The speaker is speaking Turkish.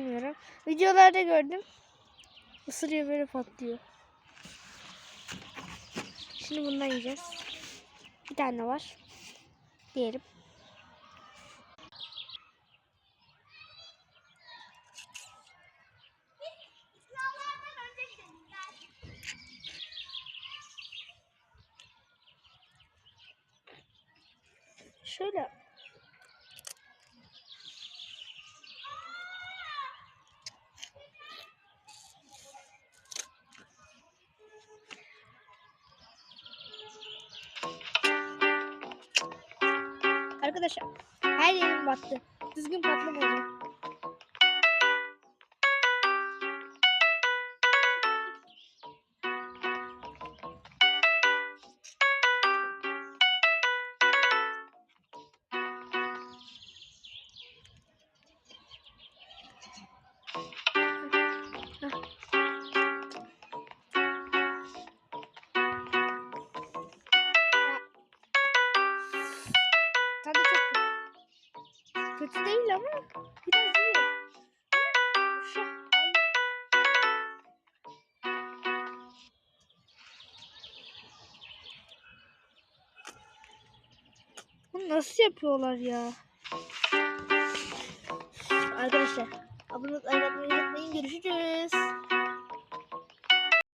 Bilmiyorum. Videolarda gördüm. Isırıyor böyle patlıyor. Şimdi bundan yiyeceğiz. Bir tane var. Diyelim. Şöyle Arkadaşlar her yerim battı. Düzgün patlamayacak. Kötü. Değil ama biraz iyi. Bunu nasıl yapıyorlar ya? Arkadaşlar abone olmayı unutmayın. Görüşürüz.